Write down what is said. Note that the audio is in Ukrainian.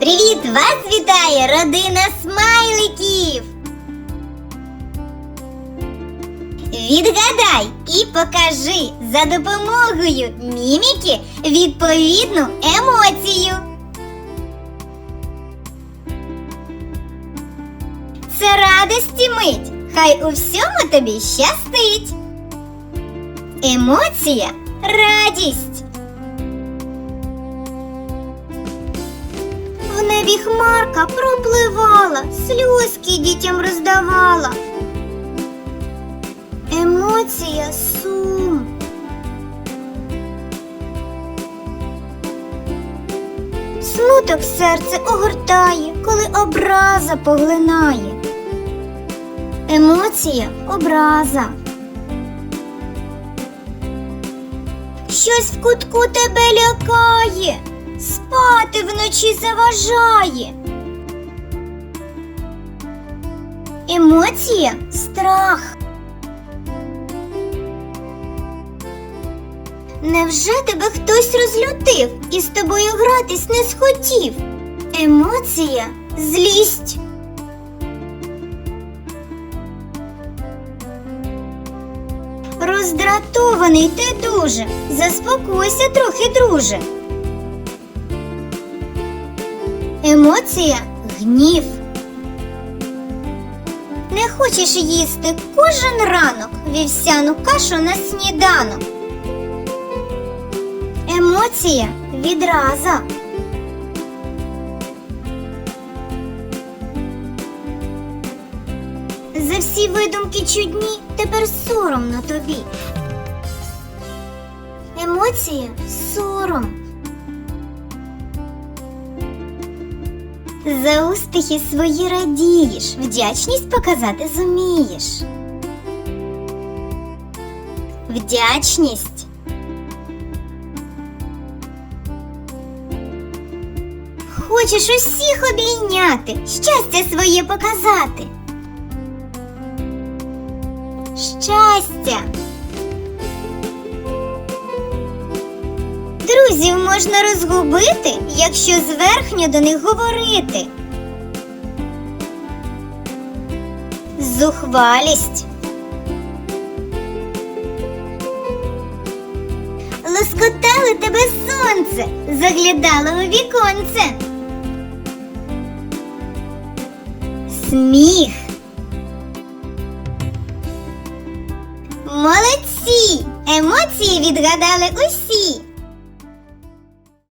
Привіт! Вас вітає родина смайликів! Відгадай і покажи за допомогою міміки відповідну емоцію. Це радості мить. Хай у всьому тобі щастить. Емоція радість. Хмарка пропливала, сльозки дітям роздавала. Емоція сум. Смуток серце огортає, коли образа поглинає. Емоція образа. Щось в кутку тебе лякає, спати вночі заважає. Емоція страх. Невже тебе хтось розлютив і з тобою гратись не схотів? Емоція злість. Роздратований ти дуже. Заспокойся трохи, друже. Емоція гнів. Не хочеш їсти кожен ранок вівсяну кашу на сніданок. Емоція відраза. За всі видумки чудні тепер соромно тобі. Емоція сором. За успіхи свої радієш, вдячність показати зумієш. Вдячність. Хочеш усіх обійняти, щастя своє показати. Щастя. Друзів можна розгубити, якщо зверхньо до них говорити. Зухвалість. Лоскотали тебе сонце, заглядало у віконце. Сміх. Молодці! Емоції відгадали усі.